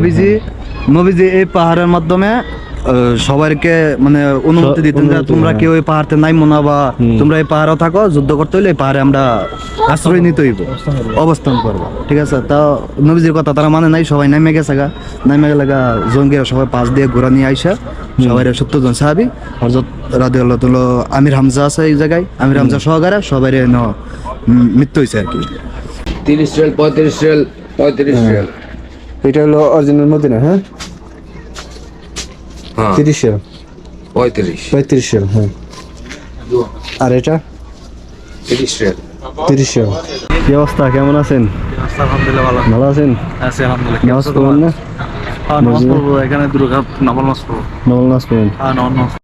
নবীজি নবীজি এই পাহাড়ের মাধ্যমে আহ, সবাইকে মানে অনুমতি দিতেন যে তোমরা হ্যাঁ। কেউ এই পাহাড়তে নাই না বা তোমরা এই পাহাড়েও থাকো যুদ্ধ করতে হইলে এই পাহাড়ে আমরা আশ্রয় নিতে হইব। অবস্থান করব। ঠিক আছে? তা নবীজির কথা তারা মানে নাই সবাই নামে গেছে গা। নামে গেলে গা জঙ্গিরা সবাই পাশ দিয়ে ঘোরা নিয়ে আইসা। সবাই সত্তর জন সাহাবি। হজরত রাধে আল্লাহ আমির হামজা আছে এই জায়গায়। আমির হামজা সহকারে সবাই মৃত্যু হয়েছে আর কি। তিরিশ রেল পঁয়ত্রিশ রেল পঁয়ত্রিশ রেল। এটা হলো অরিজিনাল মদিনা হ্যাঁ? হ্যাঁ। তিরিশ শেল পঁয়ত্রিশ। পঁয়ত্রিশ শেল হ্যাঁ। আর এটা? তিরিশ রেল তিরিশ শেল কি অবস্থা? কেমন আছেন? আলহামদুলিল্লাহ ভালো ভালো আছেন আছি আলহামদুলিল্লাহ নামাজ পড়বেন না হ্যাঁ নামাজ এখানে দুর্গা নবল নামাজ নবল নামাজ পড়বেন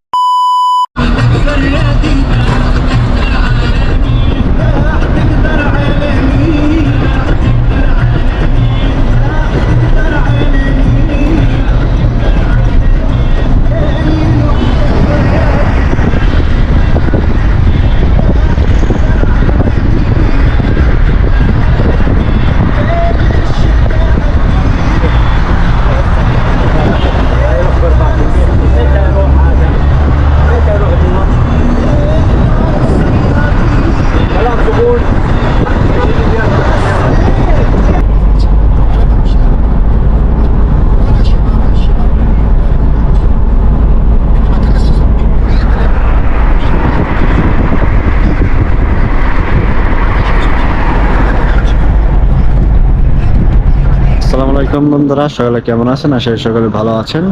বন্ধুরা সকালে কেমন আছেন? আশা করি সকলে ভালো আছেন।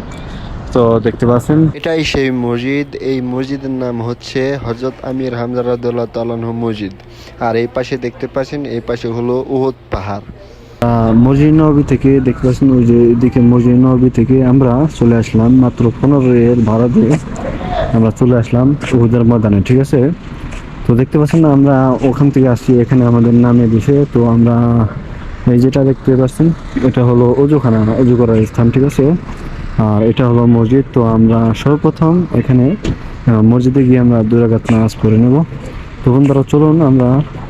তো দেখতে পাচ্ছেন। এটাই সেই মসজিদ। এই মসজিদের নাম হচ্ছে হজরত আমির হামজা রাদুল্লাহ তালানহ মসজিদ। আর এই পাশে দেখতে পাচ্ছেন এই পাশে হলো উহুদ পাহাড়। মসজিদ নবী থেকে দেখতে পাচ্ছেন ওই যে এদিকে মসজিদ নবী থেকে আমরা চলে আসলাম মাত্র পনেরো এর ভাড়া দিয়ে আমরা চলে আসলাম উহুদের ময়দানে ঠিক আছে? তো দেখতে পাচ্ছেন আমরা ওখান থেকে আসছি এখানে আমাদের নামে দিছে। তো আমরা এই যেটা দেখতে পাচ্ছেন, এটা হলো অজুখানা, অজু করার স্থান, ঠিক আছে? আর এটা হলো মসজিদ, তো আমরা সর্বপ্রথম এখানে মসজিদে গিয়ে আমরা দুই রাকাত নামাজ পড়ে নেব। তো বন্ধুরা, চলুন আমরা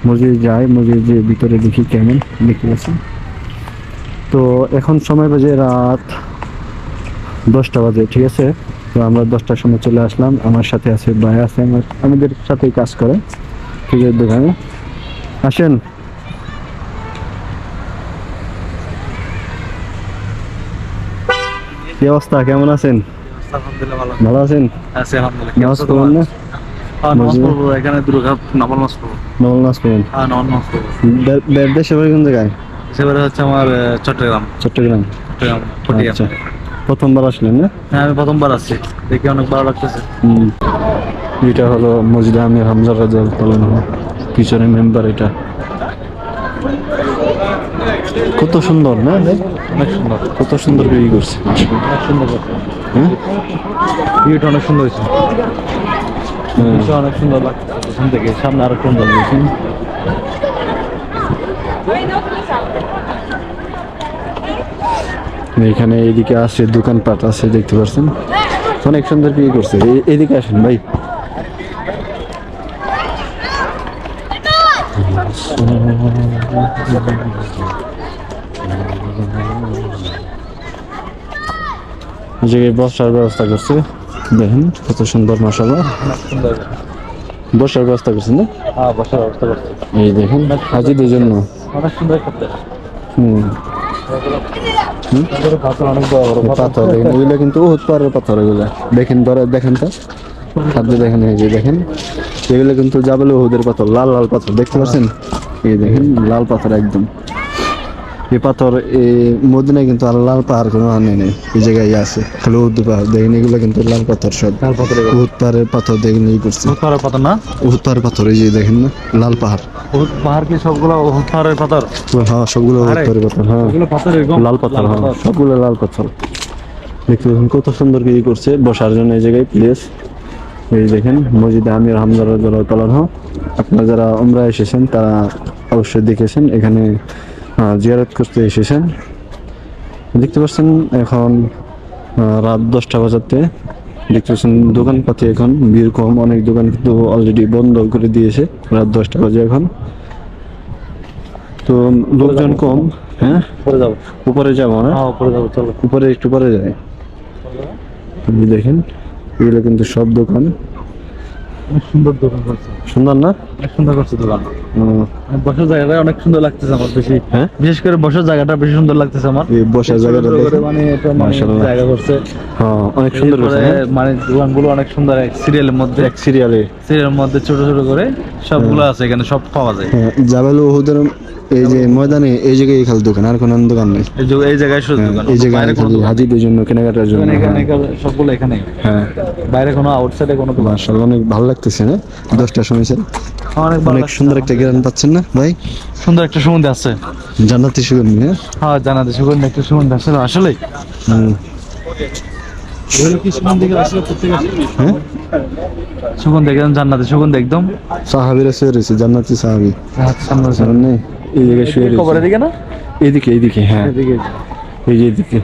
মসজিদে যাই মসজিদ যে ভিতরে দেখি কেমন, দেখতে পাচ্ছেন তো এখন সময় বাজে রাত দশটা বাজে, ঠিক আছে? তো আমরা দশটার সময় চলে আসলাম। আমার সাথে আছে ভাই, আছে আমার, আমাদের সাথেই কাজ করে, ফ্রিজের দোকানে। আসেন। কি অবস্থা? কেমন আছেন? ভালো। ভালো আছেন? নামাজ পড়বেন না? নামাজ মসজিদে? এখানে দুর্গা নবল পড়ব। নবল পড়বেন হ্যাঁ পড়ব। কোন জায়গায়? সেবারে হচ্ছে আমার চট্টগ্রাম। চট্টগ্রাম। আচ্ছা। প্রথমবার আসলেন না? হ্যাঁ আমি প্রথমবার আসছি। দেখি অনেক ভালো লাগতেছে। এটা হলো মসজিদ আমির হামজা রাজাল পিছনে মেম্বার এটা। কত সুন্দর না? অনেক সুন্দর। কত সুন্দর করে ই করছে। অনেক সুন্দর হ্যাঁ? ভিউটা অনেক সুন্দর হয়েছে। হ্যাঁ। অনেক সুন্দর লাগছে। এখান থেকে সামনে আরও সুন্দর দেখুন এখানে এইদিকে আছে দোকানপাট আছে দেখতে পাচ্ছেন? অনেক সুন্দর বিয়ে করছে। এদিকে আসেন ভাই। জায়গায় বসার ব্যবস্থা করছে। দেখেন কত সুন্দর মশালা বসার ব্যবস্থা করছেন না? হ্যাঁ বসার ব্যবস্থা করছে। এই দেখেন হাজিদের জন্য। অনেক সুন্দর করতে। হুম। পাথর দেখেন এগুলো কিন্তু পাথর এগুলো। দেখেন ধরে দেখেন তো। খাদ্য দেখেন এই যে দেখেন। এগুলো কিন্তু জাবেল উহুদের পাথর লাল লাল পাথর দেখতে পাচ্ছেন? এই দেখেন লাল পাথর একদম। এই পাথর এই মদিনায় কিন্তু আর লাল পাহাড় কোনো আনে নেই। এই জায়গায় আছে। খালি উহুদ পাহাড়। দেখেন এগুলো কিন্তু লাল পাথর সব। লাল উহুদ পাহাড়ের পাথর দেখেন এই করছে বহুত পাহাড়ের পাথর না? উহুদ পাহাড়ের পাথর এই যে দেখেন না লাল পাহাড়। বহুত পাহাড় কি সবগুলো বহুত পাহাড়ের পাথর? হ্যাঁ সবগুলো উহুদ পাহাড়ের পাথর হ্যাঁ। লাল পাথর হ্যাঁ সবগুলো লাল পাথর। দেখতে পাচ্ছেন কত সুন্দর কি করছে বসার জন্য এই জায়গায় প্লেস এই দেখেন মসজিদে আমির হামদার কালার আপনারা যারা উমরা এসেছেন তারা অবশ্যই দেখেছেন। এখানে জিয়ারত করতে এসেছেন। দেখতে পাচ্ছেন এখন রাত দশটা বাজাতে। দেখতে পাচ্ছেন দোকানপাতি এখন ভিড় কম অনেক দোকান কিন্তু অলরেডি বন্ধ করে দিয়েছে রাত দশটা বাজে এখন। তো লোকজন কম হ্যাঁ? উপরে যাব। উপরে যাব না হ্যাঁ উপরে যাব চলো। উপরে একটু পরে যাই। এই দেখেন এগুলো কিন্তু সব দোকান। অনেক সুন্দর দোকান করছে। সুন্দর না? অনেক সুন্দর করছে দোকান। বসার জায়গাটা অনেক সুন্দর লাগতেছে আমার বেশি। হ্যাঁ? বিশেষ করে বসার জায়গাটা বেশি সুন্দর লাগতেছে আমার। বসার জায়গাটা মানে এটা মানে জায়গা করছে। হ্যাঁ অনেক সুন্দর করছে হ্যাঁ? মানে দোকানগুলো অনেক সুন্দর এক সিরিয়ালের মধ্যে। এক সিরিয়ালে। সিরিয়ালের মধ্যে ছোট ছোট করে সবগুলো আছে এখানে সব পাওয়া যায়। হ্যাঁ জাবাল ওহুদের এই যে ময়দানে এই জায়গায় খালি দোকান আর কোনো দোকান নেই। এই জায়গায় শুধু হ্যাঁ, দোকান। এই জায়গায় খালি হাজিদের জন্য কেনাকাটার জন্য এখানে হ্যাঁ। সবগুলো এখানে হ্যাঁ। বাইরে কোনো আউটসাইডে কোনো দোকান অনেক ভালো লাগতেছে না? দশটার সময় স্যার অনেক অনেক সুন্দর একটা গ্রান পাচ্ছেন না ভাই? সুন্দর একটা সুগন্ধি আছে। জান্নাতি সুগন্ধি হ্যাঁ? হ্যাঁ সুগন্ধি একটা সুগন্ধি আছে আসলে? হুম, সুগন্ধি? হ্যাঁ? একদম জান্নাতে সুগন্ধি একদম। সাহাবিরা রয়েছে জান্নাতি সাহাবি। সামনে নেই? এই জায়গায় শুয়ে কবরের রয়েছে। দিকে না? এইদিকে এইদিকে হ্যাঁ। এদিকে। এই যে এইদিকে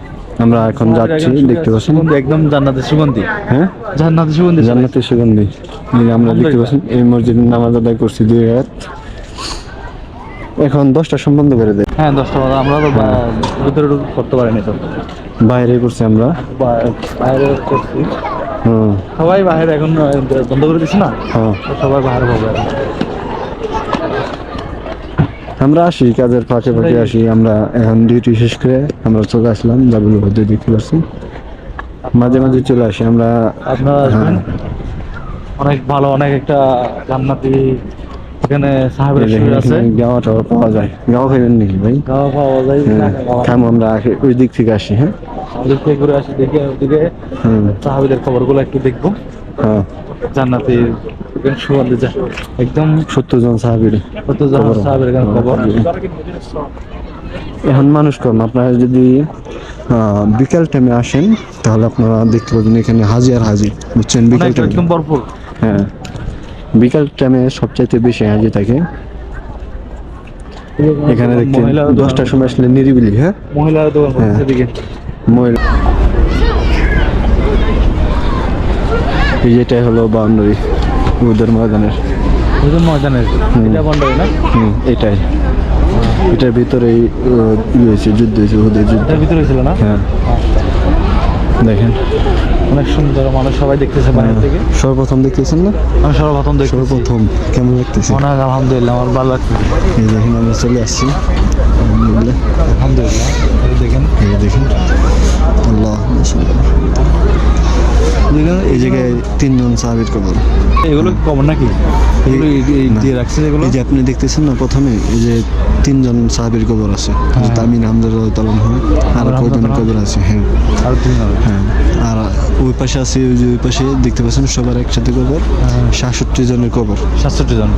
আমরা এখন যাচ্ছি দেখতে পাচ্ছেন? একদম জান্নাতে সুগন্ধি। হ্যাঁ? জান্নাতে সুগন্ধি। জান্নাতি সুগন্ধি। এই আমরা দেখতে পাচ্ছি এই মসজিদে নামাজ আদায় করছি দুই রাত। এখন দশটা সম্বন্ধ করে দেয় হ্যাঁ দশটা আমরা তো ভিতরে করতে পারিনি তো। বাইরে করছি আমরা। বাইরে করছি। হুম। সবাই বাইরে এখন বন্ধ করে দিচ্ছে না? হ্যাঁ। সবাই বাইরে এখন। আমরা আসি কাজের ফাঁকে ফাঁকে আসি। আমরা এখন ডিউটি শেষ করে আমরা চলে আসলাম জাবুল হতে দেখতে পাচ্ছি। মাঝে মাঝে চলে আসি আমরা আপনারা অনেক ভালো অনেক একটা জান্নাতি এখানে সাহেবের শুয়ে আছে। গাওয়া টাওয়া পাওয়া যায়। গাওয়া খাইবেন নাকি ভাই? গাওয়া পাওয়া যায় হ্যাঁ খাম আমরা ওই দিক থেকে আসি হ্যাঁ। ওদিক থেকে ঘুরে আসি দেখে হুম। সাহাবিদের খবরগুলো একটু দেখব। হ্যাঁ। জান্নাতি একদম সুগন্ধি যা একদম সত্তর জন সাহাবির জন সাহাবের এখানে খবর। এখন মানুষ কম। আপনারা যদি বিকাল টাইমে আসেন তাহলে আপনারা দেখতে পাবেন এখানে হাজি আর হাজি বুঝছেন? বিকাল টাইমে একদম ভরপুর। হ্যাঁ। বিকাল টাইমে সবচাইতে বেশি হাজি থাকে। এখানে দেখতে দশটার সময় আসলে নিরিবিলি হ্যাঁ? মহিলার দোকান হ্যাঁ। মহিলা এই যেটাই হলো বাউন্ডারি উদের ময়দানের। ওদের ময়দানের? এটা হয় না? হুম এটাই। এটার ভিতরেই ই হয়েছে যুদ্ধ হয়েছে ওদের যুদ্ধ। এটার ভিতরে ছিল না? হ্যাঁ। দেখেন। অনেক সুন্দর মানুষ সবাই দেখতেছে বাইরে থেকে। সর্বপ্রথম দেখতেছেন না? আমি সর্বপ্রথম দেখতেছি। সর্বপ্রথম কেমন লাগতেছে? অনেক আলহামদুলিল্লাহ আমার ভালো লাগছে এই দেখেন আমরা চলে আসছি। আলহামদুলিল্লাহ আলহামদুলিল্লাহ। তিনজন সাহাবির কবর। এগুলো কি কবর নাকি? এগুলো দিয়ে রাখছে যেগুলো এই যে আপনি দেখতেছেন না প্রথমে এই যে তিনজন সাহাবির কবর আছে। তামিন হামদার হয় আর কয়জন কবর আছে? হ্যাঁ। আর তিন হ্যাঁ। আর ওই পাশে আছে ওই যে ওই পাশে দেখতে পাচ্ছেন সবার একসাথে কবর সাতষট্টি জনের কবর। সাতষট্টি জন।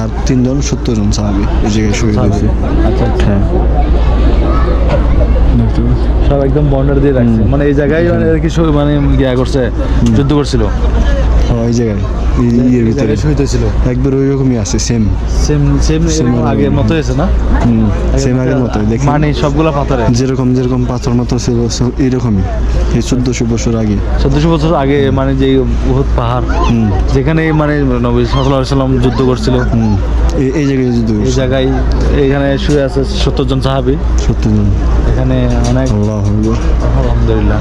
আর তিনজন সত্তর জন সাহাবি এই জায়গায় শুয়ে রয়েছে আচ্ছা আচ্ছা। হ্যাঁ? সব একদম বর্ডার দিয়ে রাখছে। মানে এই জায়গায় মানে কি মানে ইয়া করছে যুদ্ধ করছিল। ওই জায়গায় এই ইয়ের এই ভিতরে। শহীদ হয়েছিল? একবার ওই রকমই আছে সেম সেম সেম Same আগের মতো হয়েছে না? সেম আগের মতো দেখেন। মানে সবগুলা পাথরে? যেরকম যেরকম পাথর মতো ছিল এরকমই। এই চোদ্দশো বছর আগে। চোদ্দশো বছর আগে মানে যে বহুত পাহাড় হুম। যেখানে মানে নবী সাল্লাল্লাহু আলাইহি সাল্লাম যুদ্ধ করছিল। হুম এই- এই জায়গায় যুদ্ধ এই জায়গায় এখানে শুয়ে আছে সত্তর জন সাহাবি। সত্তর জন। এখানে অনেক আল্লাহ আকবার। আলহামদুলিল্লাহ।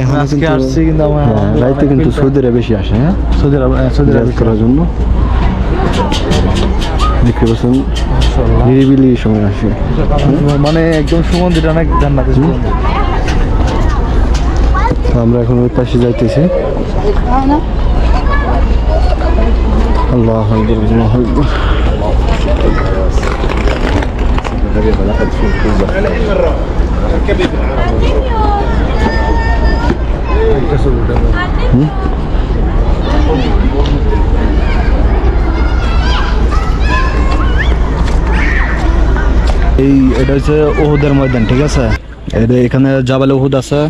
এখন আজকে কিন্তু আসছি কিন্তু আমার হ্যাঁ, রাইতে কিন্তু সৌদিরা বেশি আসে হ্যাঁ? সৌদি আরব সৌদি আরব করার জন্য দেখতে পাচ্ছেন নিরিবিলি সময় আসে। মানে একদম সুগন্ধিটা অনেক আমরা এখন ওই পাশে যাইতেছি। আল্লাহ আল্লাহ। এই এটা হচ্ছে ওহুদের ময়দান ঠিক আছে? এটা এখানে জাবালে ওহুদ আছে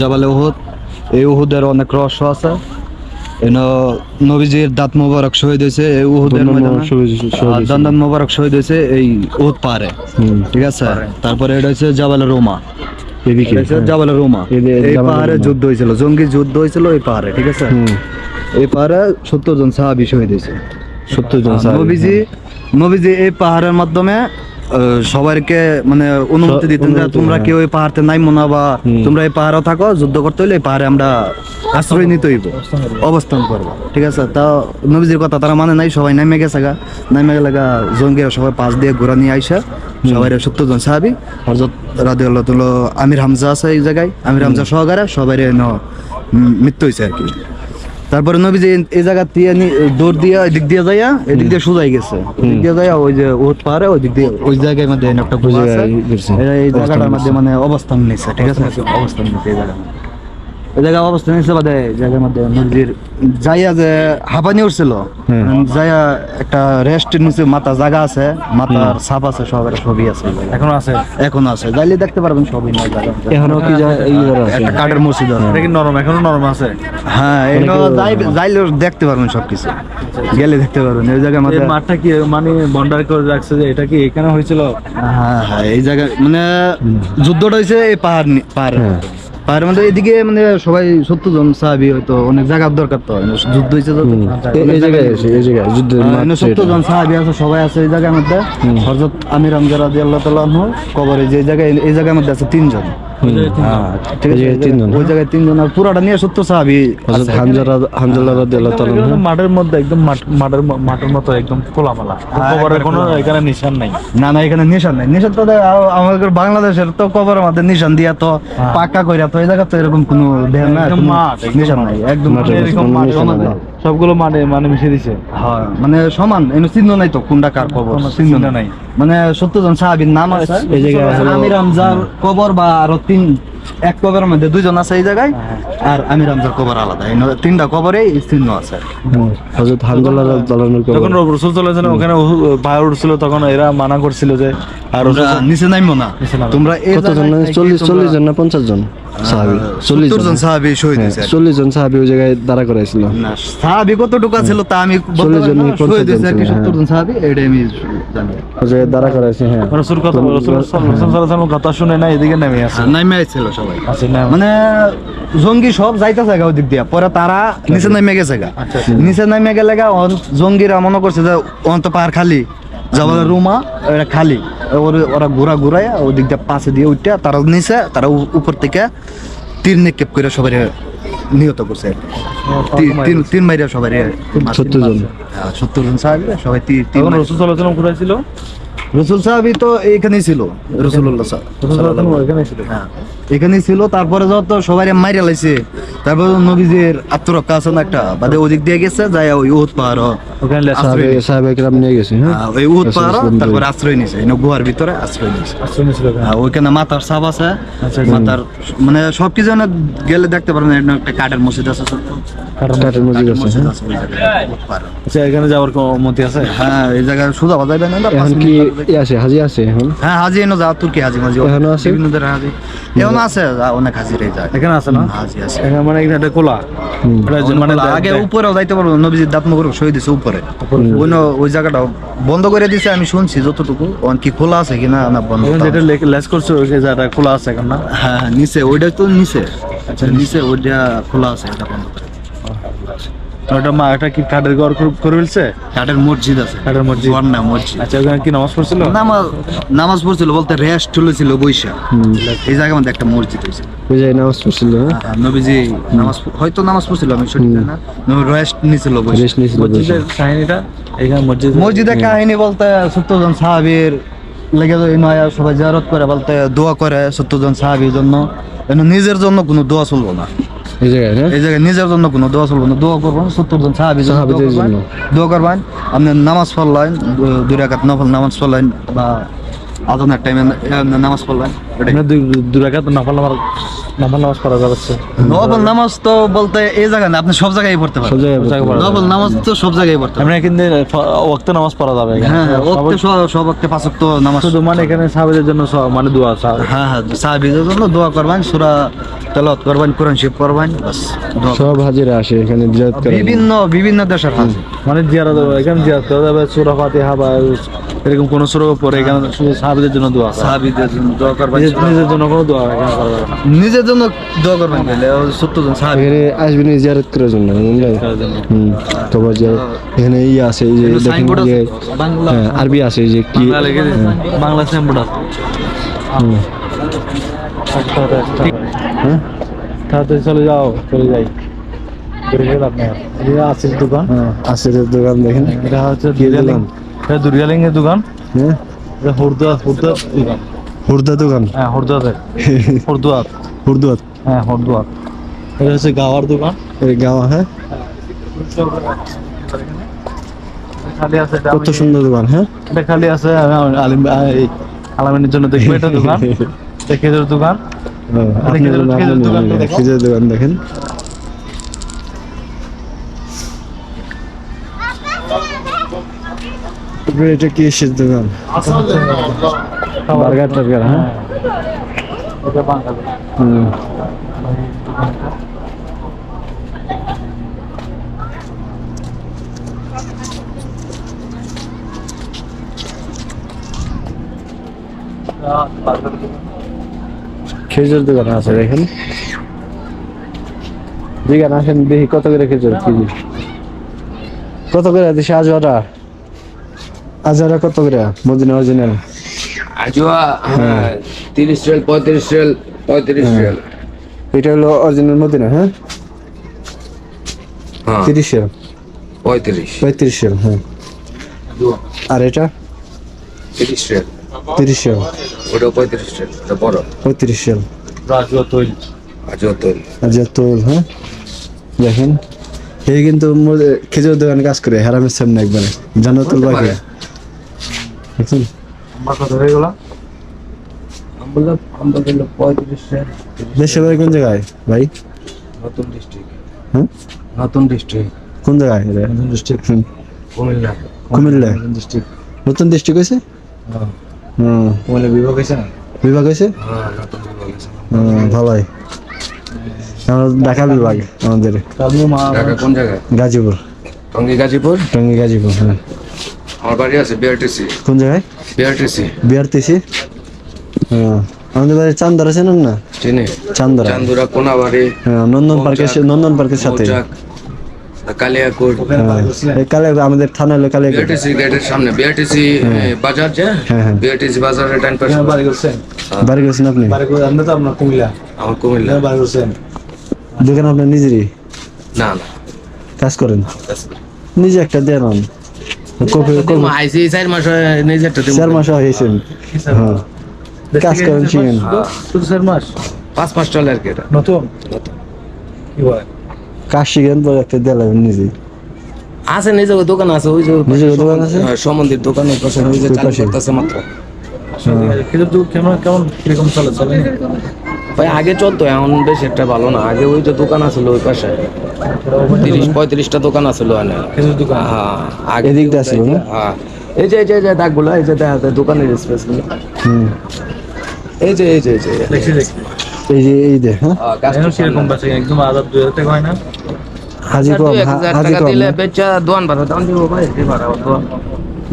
জাবালে ওহুদ এই ওহুদের অনেক রহস্য আছে। নবীজির দাঁত মোবারক শহীদ হয়েছে এই উহুদের দন্দন ময়দানে। মোবারক শহীদ হয়েছে, এই উহুদ হুম, ঠিক আছে? তারপরে এটা হচ্ছে জাবালে রোমা। জাবালে রোমা। এই পাহাড়ে যুদ্ধ হয়েছিল জঙ্গি যুদ্ধ হয়েছিল এই পাহাড়ে ঠিক আছে? এই পাহাড়ে সত্তর জন সাহাবি শহীদ হয়েছে। সত্তর জন নবীজি নবীজি এই পাহাড়ের মাধ্যমে সবাইকে মানে অনুমতি দিতেন যে তোমরা হ্যাঁ। কেউ এই পাহাড়তে নাইমো না বা তোমরা এই পাহাড়ে থাকো যুদ্ধ করতে হইলে এই পাহাড়ে আমরা আশ্রয় নিতে হইব। অবস্থান করব। ঠিক আছে? তা নবীজির কথা তারা মানে নাই সবাই নামে গেছে গা। নামে গেলে গা জঙ্গিরা সবাই পাশ দিয়ে ঘোরা নিয়ে আইসা সবাই সত্তর জন সাহাবি হজরত রাধে আল্লাহ আমির হামজা আছে এই জায়গায় আমির হামজা সহকারে সবাই মৃত্যু হয়েছে আর কি। তারপরে নবীজি এই- এই জায়গা দিয়ে দৌড় দিয়া এদিক দিয়ে যাইয়া এদিক দিয়ে সোজাই গেছে। এদিক দিয়ে যাইয়া ওই যে ওত পাহাড়ে ওই দিক দিয়ে ওই জায়গায় মধ্যে একটা এই জায়গাটার মধ্যে। মানে অবস্থান নিচ্ছে ঠিক আছে? অবস্থান নিয়েছে এই জায়গা এই জায়গায় অবস্থান নিচ্ছে বাদে জায়গার মধ্যে নদীর যাইয়া যে হাঁপানি উঠছিল হ্যাঁ। যাইয়া একটা রেস্ট নিচে মাথা জায়গা আছে মাথার ছাপ আছে সবের ছবি আছে। জায়গায়। এখন আছে? এখন আছে। যাইলে দেখতে পারবেন সবই না জায়গা এখনও কি এই একটা কাঠের মসজিদ আছে। এটা কি নরম? এখনও নরম আছে? হ্যাঁ এটা যাইলে দেখতে পারবেন সবকিছু। গেলে দেখতে পারবেন এই জায়গার এই মধ্যে মাঠটা কি মানে বন্ডার করে রাখছে যে এটা কি এখানে হয়েছিল? হ্যাঁ হ্যাঁ এই জায়গায় মানে যুদ্ধটা হয়েছে এই পাহাড় পাহাড় পাহাড়ের মধ্যে এদিকে মানে সবাই সত্তর জন সাহাবি হয়তো অনেক জায়গার দরকার তো যুদ্ধ হয়েছে তো এই- জায়গায় আছে এই জায়গায় যুদ্ধের হ্যাঁ, সত্তর জন সাহাবি আছে সবাই আছে এই জায়গার মধ্যে। হজরত আমির আমজার রাজি আল্লাহ তাল্লাহ কবরে যে জায়গায় এই জায়গার মধ্যে আছে তিনজন। হ্যাঁ, ঠিক এই আছে জায়গায় তিনজন, ওই জায়গায় তিনজন আর পুরাটা নিয়ে সত্তর সাহাবি হযরত হামজা হামজা রাদিয়াল্লাহু তাআলা এটা হলো মাঠের মধ্যে একদম মাঠের মাঠের মতো একদম খোলামেলা। কোনো এখানে নিশান নাই। না না এখানে নিশান নাই। নিশান তো আমাদের বাংলাদেশের তো কবরের মধ্যে নিশান দিয়া তো পাক্কা কইরা তো এই জায়গা তো এরকম কোনো দেহ না মাঠ, নিশান নাই। একদম। সবগুলো মানে মানে মিশে দিছে। হ্যাঁ মানে সমান এনে চিহ্ন নাই তো কোনটা কার কবর চিহ্ন নাই। মানে সত্তর জন সাহাবির নাম আছে। এই জায়গায় আমির হামজার কবর বা আরও তিন এক কবরের মধ্যে দুইজন আছে এই জায়গায় আর আমির হামজার কবর আলাদা। এই তিনটা কবরে চিহ্ন আছে। হযরত রাদিয়াল্লাহু তাআলার যখন রসুল ওখানে উঠছিল তখন এরা মানা করছিল যে আর নিচে নামবো না। তোমরা কতজন জন না পঞ্চাশ জন? সাহাবি। চল্লিশ জন। জন সাহাবী শহীদ হ্যাঁ, হয়েছে। আর কি। চল্লিশ জন সাহাবি ওই জায়গায় দাঁড়া করাইছিল। না সাহাবি কতটুকু ছিল তা আমি বলতে চল্লিশ পারি জন, সাহাবি আমি ওই জায়গায় দাঁড়া করাইছে হ্যাঁ। রসুল কথা রসুল রসুল কথা শুনে না এদিকে নেমে আছে। নাইমে ছিল সবাই। মানে জঙ্গি সব যাইতেছে গা ওদিক দিয়া পরে তারা নিচে নামে গেছে গা। নিচে নামে গেলে গা জঙ্গিরা মনে করছে যে অন্ত পাহাড় খালি যাবার রুমা এটা খালি। ওরা ঘোরা ঘুরাইয়া ওদিক দিয়ে পাশে দিয়ে উঠতে তারা নিচে তারা উপর থেকে তীর নিক্ষেপ করে সবাই নিহত করছে। তিন তিন মাইরা সবাই সত্তর জন। সত্তর জন সাহেব সবাই তিন রসুল চলাচল কোথায় ছিল? রসুল সাহাবি তো এইখানেই ছিল রসুল্লাহ সাহেব রসুল চলাচল এখানে ছিল। হ্যাঁ। এখানেই ছিল তারপরে যত সবাই মাইরে লাইছে তারপরে নবীজির আত্মরক্ষা আছে না একটা বাদে ওদিক দিয়ে গেছে যাই ওই উহুদ পাহাড় ওখানে সাহাবি নিয়ে গেছে হ্যাঁ? ওই উহুদ পাহাড় তারপরে আশ্রয় নিছে এই গুহার ভিতরে আশ্রয় নিছে। হ্যাঁ, ওইখানে মাথার সাপ আছে আচ্ছা, মাথার মানে সবকিছু যেন গেলে দেখতে পারবেন এখানে একটা কাঠের মসজিদ আছে কাঠের মসজিদ। আছে হ্যাঁ। ওই। আচ্ছা এখানে যাওয়ার অনুমতি আছে? হ্যাঁ এই জায়গায় সুদা বাজাইবে না এখন কি আছে হাজি আছে এখন? হ্যাঁ হাজি এনো যা তুর্কি হাজি মাঝি এখনও আছে? বিভিন্ন ধরনের হাজি। এখন আছে অনেক হাজির এই যায়। এখানে আছে না? হাজি আছে। এখানে মানে এখানে একটা কোলা। মানে আগে উপরেও যাইতে পারব নবীজির দাঁত মুখর শহীদ দিছে উপরে। ওই ওই জায়গাটা বন্ধ করে দিছে আমি শুনছি যতটুকু। কি খোলা আছে কিনা না বন্ধ যেটা লেস করছে ওই জায়গাটা খোলা আছে এখন না? হ্যাঁ হ্যাঁ, নিচে ওইটা তো নিচে। আচ্ছা নিচে। ওইটা খোলা আছে এটা বন্ধ করে। ওটা মা এটা কি কাঠের ঘর করে- ফেলছে? কাঠের মসজিদ আছে। কাঠের মসজিদ। না মসজিদ। আচ্ছা ওখানে কি নামাজ পড়ছিল? নামাজ নামাজ পড়ছিল বলতে রেস্ট তুলেছিল বৈশা এই মধ্যে একটা মসজিদ হয়েছে। জায়গায় নামাজ পড়ছিল হ্যাঁ? হ্যাঁ, নবীজি নামাজ হয়তো নামাজ পড়ছিল আমি সঠিক জানি না। রেস্ট নিছিল বৈশা রেস্ট নিয়েছিল মসজিদের কাহিনীটা এখানে মসজিদ মসজিদের কাহিনী বলতে সত্তরজন সাহাবির লেগে তো এই নয়া সবাই জারত করে বলতে দোয়া করে সত্তরজন সাহাবির জন্য। এনে নিজের জন্য কোনো দোয়া চলবো না। এই জায়গায় হ্যাঁ এই জায়গায় নিজের জন্য কোনো দোয়া চলবো না দোয়া করবেন সত্তরজন সাহাবির জন্য দোয়া সাহাবীদের। জন্য। দোয়া করবেন আপনি নামাজ পড়লেন দুই রাকাত নফল নামাজ পড়লেন বা আজানের টাইমে নামাজ রাকাত নফল নামাজ নফল নামাজ পড়া যাচ্ছে নফল নামাজ তো বলতে এই জায়গায় না আপনি সব জায়গায় পড়তে পারেন জায়গায় নফল নামাজ তো সব জায়গায় পড়তে পারেন আমরা কিন্তু ওয়াক্ত নামাজ পড়া যাবে হ্যাঁ হ্যাঁ সব- পাঁচ ওয়াক্ত নামাজ শুধু মানে এখানে সাহাবিদের জন্য মানে দোয়া হ্যাঁ হ্যাঁ সাহাবিদের জন্য দোয়া করবেন সুরা তেলাওয়াত করবেন কোরআন করবেন বাস সব হাজিরা আসে এখানে জিয়ারত করে বিভিন্ন বিভিন্ন দেশের হাজি মানে জিয়ারত এখানে জিয়ারত করা যাবে সূরা ফাতিহা বা এরকম কোন সুরগ পরে এখানে শুধু সাহাবিদের জন্য দোয়া সাহাবিদের জন্য দোয়া করবেন নিজের জন্য কোনো দোয়া এখানে করা যাবে না। নিজের জন্য দোয়া করবেন তাহলে সত্তর জন সাহাবি। এখানে আসবেন এই জিয়ারত করার জন্য জিয়ারত এখানে ই আছে এই যে দেখেন যে। হ্যাঁ, আরবি আছে যে কি বাংলা স্যাম্পল আছে। হ্যাঁ? তাড়াতাড়ি চলে যাও চলে যাই। আসির দোকান। হ্যাঁ আসিরের দোকান দেখেন। এটা হচ্ছে? এটা দুর্গালিং এর দোকান? হ্যাঁ এটা দোকান। হুর্দা দোকান? হ্যাঁ হুরদুয়াতে হুরদুয়াত। হুর্দুয়াত? হ্যাঁ হুরদুয়াত। এটা হচ্ছে গাওয়ার দোকান। এই গাওয়া হ্যাঁ? কত সুন্দর দোকান হ্যাঁ? এটা খালি আছে আলিম এই আলামিনের জন্য দেখব এটা দোকান। খেজুর দোকান। খেজুর- দোকান দেখেন। এটা কি এসের দোকান বার্গার টার্গার হ্যাঁ? দোকান। দোকান। খেজুর দোকান আছে দেখেন। দিগান আসেন দেখি কত করে খেজুর কেজি। কত করে দিছে আজওয়াটা আজওয়াটা কত করে? মদিনা অরিজিনাল আজুয়া হ্যাঁ তিরিশ রিয়াল পঁয়ত্রিশ রিয়াল পঁয়ত্রিশ রিয়াল এটা হলো অরিজিনাল মদিনা হ্যাঁ? হ্যাঁ। তিরিশ শেল পঁয়ত্রিশ। পঁয়ত্রিশ শেল হ্যাঁ। আর এটা? তিরিশ রিয়াল তিরিশ শেল ওটাও পঁয়ত্রিশ রিয়াল এটা বড়। পঁয়ত্রিশ শেল রাজুয়া তৈরি আজুয়া তৈরি আচ্ছা তো হ্যাঁ? দেখেন। এই কিন্তু খেজুর দোকানে কাজ করে হারামের সামনে একবারে। জান্নাতুল বাকি। দেখছেন আমার হয়ে গেল? দেশের বাড়ি কোন জায়গায় ভাই? নতুন ডিস্ট্রিক্ট হ্যাঁ নতুন ডিস্ট্রিক্ট কোন জায়গায় ডিস্ট্রিক্ট কুমিল্লা। কুমিল্লা। ডিস্ট্রিক্ট নতুন ডিস্ট্রিক্ট হয়েছে? হুম। বলে বিভাগ আছে না? বিভাগ হয়েছে? হ্যাঁ নতুন বিভাগ আছে। ভালোই। ঢাকা বিভাগ আমাদের। ঢাকা কোন জায়গায়? গাজীপুর। টঙ্গী গাজীপুর? টঙ্গী গাজীপুর হ্যাঁ। আমার বাড়ি আছে বিআরটিসি কোন জায়গায়? বিআরটিসি বিআরটিসি হ্যাঁ। আমাদের বাড়ি চান্দারা চেনেন না? চিনি। চান্দারা। চান্দুরা কোনাবাড়ি হ্যাঁ নন্দন পার্কের নন্দন পার্কের সাথে। হ্যাঁ, আমাদের থানা হলো কালে বিআরটিসি গেটের সামনে। বিআরটিসি বাজার যে? হ্যাঁ, হ্যাঁ। বিআরটিসি ডান পাশে। বাড়ি করছেন। বাড়ি আপনি? বাড়ি তো আপনার কুমিল্লা। আমার কুমিল্লা। বাড়ি করছেন। দোকান আপনার নিজেরই? না না। কাজ করেন? নিজে একটা দেন আন। কপি কপি আইসি চার মাস হয়, নিজেরটা চার মাস হয়েছেন হ্যাঁ। কাজ করেন চার মাস? পাঁচ মাস চলে আর কি এটা। নতুন? কাজ শিখেন তো একটা দেলাম নিজে আছে নিজের দোকান আছে ওই যে নিজের দোকান আছে? হ্যাঁ, সমন্দির দোকানের পাশে ওই যে চালু করতেছে মাত্র। কেমন কেমন কীরকম চলে চলে? ভাই আগে চলতো এখন বেশ একটা ভালো না। আগে ওই যে দোকান আছিল ওই পাশে। তিরিশ পঁয়ত্রিশটা দোকান আছিল খেজুর দোকান? হ্যাঁ আগে দিয়ে আছিল না? হ্যাঁ। এই যে এই যে যে দাগগুলো এই যে দেখা যায় দোকানের হুম। এই যে এই যে এই যে দেখছি দেখছি। এই যে এই দে হ্যাঁ? হ্যাঁ, গাছটা একদম দুই হাজার টাকা হয় না? হাজি কম হাজি কম দিলে? বেচা দোয়ান ভাড়া দাম দিব ভাই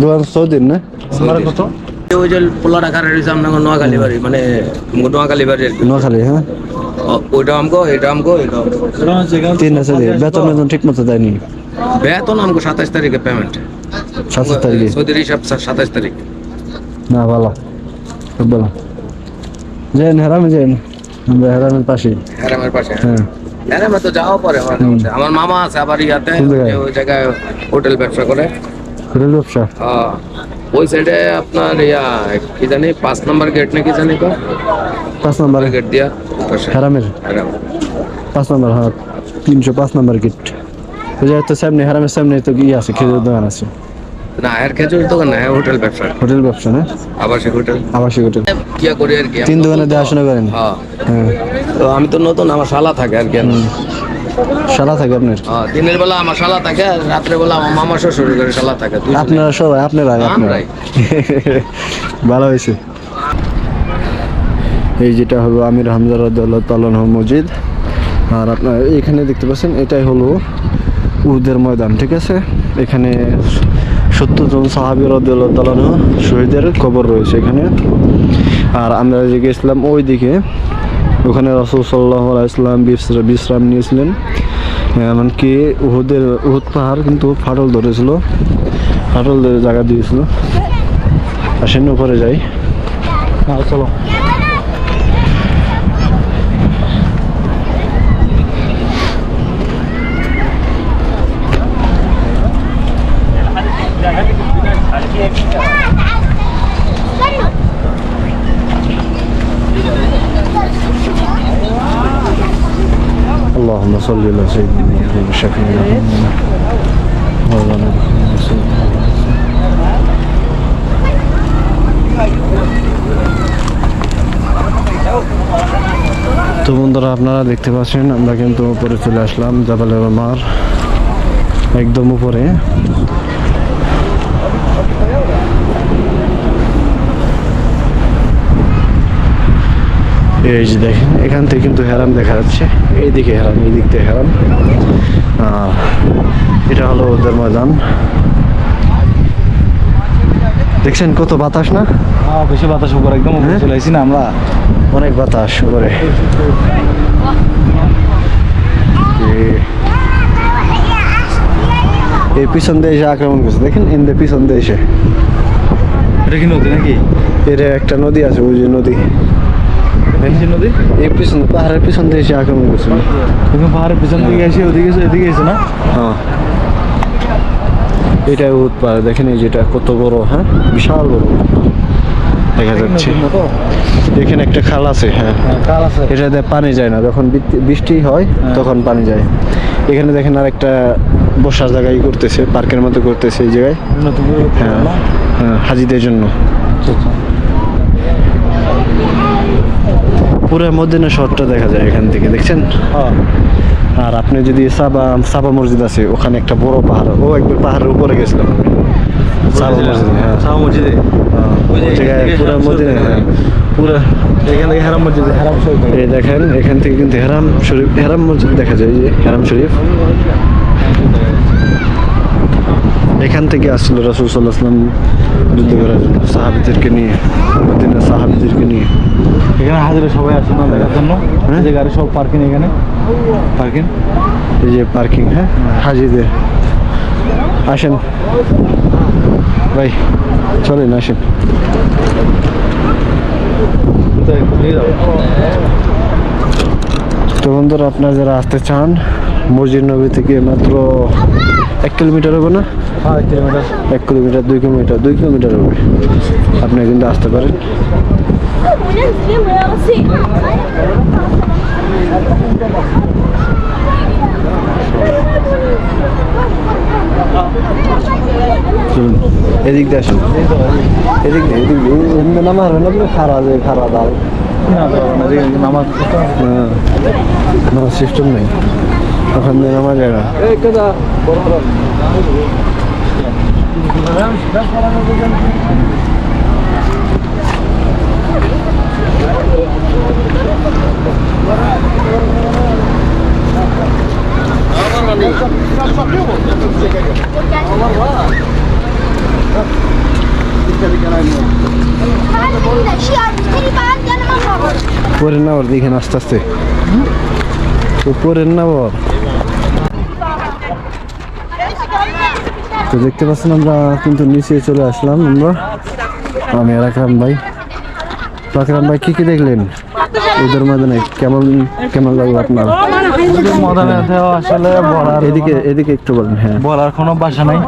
দোয়ান। সৌদিন না? কত? ওই যে পোলা টাকা রয়েছে আপনার নোয়াখালী বাড়ি মানে নোয়াখালী বাড়ি নোয়াখালী হ্যাঁ? ওইটা আমগো এটা আমগো এটা তিন আছে বেতন বেতন ঠিক মতো দেয়নি। বেতন আমগো সাতাশ তারিখে পেমেন্ট সাতাশ তারিখে? সৌদির হিসাব সাতাশ তারিখ। না ভালো। খুব ভালো যাইন হেরামে আমরা হেরামের পাশে। পাশে হ্যাঁ। হ্যারামে তো যাওয়া পরে আমার মামা আছে আবার ইয়াতে জায়গায়? ওই জায়গায় হোটেল ব্যবসা করে। রেল ব্যবসা? হ্যাঁ। ওই সাইডে আপনার ইয়া কি জানি পাঁচ নাম্বার গেট নাকি জানি তো পাঁচ নম্বর। গেট দিয়া। হেরামের। পাঁচ নম্বর হ্যাঁ তিনশো পাঁচ নাম্বার গেট ওই জায়গায় তো সামনে হেরামের সামনে তো ইয়ে আছে খেজুর দোকান আছে। না এর খেজুর দোকান না হোটেল ব্যবসা। হোটেল ব্যবসা না? আবাসিক হোটেল। আবাসিক হোটেল। কিয়া করি আর কি তিন দোকানে দেখাশোনা করেন? হ্যাঁ। হ্যাঁ। তো আমি তো নতুন আমার শালা থাকে আর কি। শালা থাকে আপনার? দিনের বেলা আমার শালা থাকে রাত্রে বেলা আমার মামা শ্বশুর করে শালা থাকে আপনারা সবাই আপনারা আপনারা। আমরাই। ভালো হয়েছে। এই যেটা হলো আমির হামজা রাদিয়াল্লাহু তাআলা আনহু মসজিদ। আর আপনার এখানে দেখতে পাচ্ছেন এটাই হলো উহুদের ময়দান ঠিক আছে? এখানে সত্তর জন সাহাবি আনহু শহীদের কবর রয়েছে এখানে। আর আমরা যে গেছিলাম ওই দিকে ওখানে রসুল সাল্লাহ বিশ্রাম নিয়েছিলেন। এমনকি উহুদের উহুদ পাহাড় কিন্তু ফাটল ধরেছিল। ফাটল ধরে জায়গা দিয়েছিল। আসেন উপরে যাই। হ্যাঁ চলো। اللهم صل على سيدنا محمد شفيعنا مولانا محمد صلى الله عليه وسلم তো বন্ধুরা আপনারা দেখতে পাচ্ছেন আমরা কিন্তু উপরে চলে আসলাম জাবালের মার একদম উপরে এই যে দেখেন এখান থেকে কিন্তু হেরাম দেখা যাচ্ছে। এইদিকে হেরাম এই দিক থেকে হেরাম এটা হলো ওদের ময়দান। দেখছেন কত বাতাস না? হ্যাঁ বেশি বাতাস উপর একদম উপরে হ্যাঁ? চলে আসি না আমরা। অনেক বাতাস উপরে। এই- পিছন দিয়ে এসে আক্রমণ করছে। দেখেন ইন্দে পিছন দিয়ে এসে। এটা কি নদী নাকি? এর একটা নদী আছে ওই যে নদী। নদী এই পিছন পাহাড়ের পিছন দিয়ে এসে আক্রমণ করছে। তুমি পাহাড়ের পিছন এসে ওদিকে এসে এদিকে এসে না? হ্যাঁ। এটা উৎপাদ দেখেন এই যেটা কত বড় হ্যাঁ? বিশাল বড়। দেখা যাচ্ছে। এখানে একটা খাল আছে হ্যাঁ। হ্যাঁ, কাল আছে। এটাতে পানি যায় না যখন বৃষ্টি- হয় হ্যাঁ। তখন পানি যায়। এখানে দেখেন আর একটা বসার জায়গায় করতেছে পার্কের মতো করতেছে এই জায়গায়। হ্যাঁ হ্যাঁ হাজিদের জন্য। আচ্ছা, আচ্ছা। পুরো মদিনা শহরটা দেখা যায় এখান থেকে দেখছেন? হ্যাঁ। আর আপনি যদি সাবা সাবা মসজিদ আছে ওখানে একটা বড় পাহাড় ও একবার পাহাড়ের উপরে গেছিলাম আমি। সাবা মসজিদ হ্যাঁ। মসজিদে? হ্যাঁ, ওই জায়গায় পুরো মদিনা হ্যাঁ। পুরো এখান থেকে হেরাম মসজিদে হেরাম শরীফ এই দেখেন এখান থেকে কিন্তু হেরাম শরীফ হেরাম মসজিদ দেখা যায় এই যে হেরাম শরীফ। এখান থেকে আসছিল রসুল সাল্লাহ আসলাম যুদ্ধ করার জন্য সাহাবিদেরকে নিয়ে মদিনা সাহাবিদেরকে নিয়ে। এখানে হাজারে সবাই আসে না দেখার জন্য? হ্যাঁ? যে গাড়ি সব পার্কিং এখানে। পার্কিং এই যে পার্কিং হ্যাঁ? হাজিদের। আসেন। ভাই চলেন আসেন। তো বন্ধুরা আপনারা যারা আসতে চান মসজিদ নবী থেকে মাত্র এক কিলোমিটার হবে না? কিলোমিটার এক কিলোমিটার দুই কিলোমিটার দুই কিলোমিটার হবে। আপনি কিন্তু আসতে পারেন। চলুন এদিক দিয়ে আসুন। এদিক দিয়ে এদিক দিয়ে। এমনি নামা হবে না খারা যায় খারা হ্যাঁ। সিস্টেম নেই। ওখান দিয়ে নামা যায় না পরের না ওর দেখেন আস্তে আস্তে তো পরের না ওর তো দেখতে পাচ্ছেন আমরা কিন্তু নিচে চলে আসলাম আমরা। আমি আকরাম ভাই। আকরাম ভাই কি কি দেখলেন? ওদের ময়দানে কেমন কেমন লাগল আপনার? আসলে এদিকে এদিকে একটু বলেন হ্যাঁ। বলার কোনো ভাষা নাই।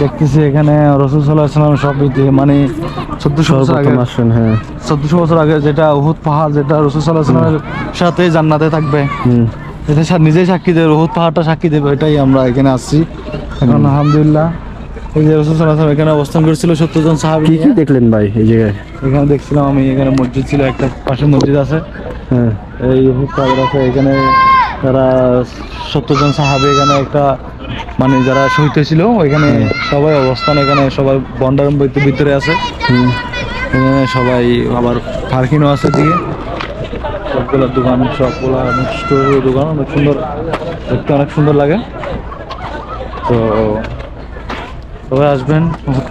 দেখতেছি এখানে রসুল সাল্লাহ সাল্লাম সব মানে চোদ্দশো বছর আগে হ্যাঁ। চোদ্দশো বছর আগে যেটা উহুদ পাহাড় যেটা রসুল সাল্লাহ সাল্লামের সাথে জান্নাতে থাকবে। এটা নিজেই সাক্ষী দেবে উহুদ পাহাড়টা সাক্ষী দেবে এটাই আমরা এখানে আসছি। এখন আলহামদুলিল্লাহ। এই যে রসুল সাল্লাহ এখানে অবস্থান করেছিল সত্তর জন সাহাবি। কি কি দেখলেন ভাই এই জায়গায়? এখানে দেখছিলাম আমি এখানে মসজিদ ছিল একটা পাশে মসজিদ আছে। হ্যাঁ। এই পাহাড় আছে এখানে তারা সত্তর জন সাহাবি এখানে একটা মানে যারা শহীদ হয়েছিল ওইখানে সবাই অবস্থান এখানে সবাই বন্ডার ভিতরে আছে। এখানে সবাই আবার পার্কিংও আছে দিকে সবগুলো দোকান সবগুলো অনেক স্টোরের দোকান অনেক সুন্দর দেখতে অনেক সুন্দর লাগে। তো সবাই আসবেন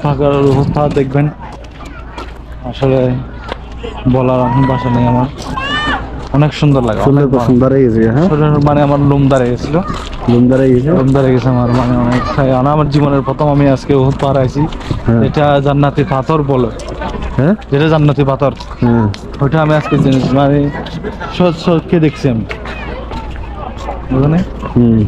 থাকার উহুদ দেখবেন। আসলে বলার এখন ভাষা নেই আমার। অনেক সুন্দর লাগে সুন্দর হয়ে গেছে হ্যাঁ? মানে আমার লোম দাঁড়িয়ে গেছিল। গেছে। আমার মানে অনেক আমার জীবনের প্রথম আমি আজকে বহুত পার আইছি। এটা জান্নাতি পাথর বলে। হ্যাঁ? যেটা জান্নাতি পাথর। হ্যাঁ। ওইটা আমি আজকে জিনিস মানে সৎ সৎকে দেখছি আমি। বুঝলেন? হুম।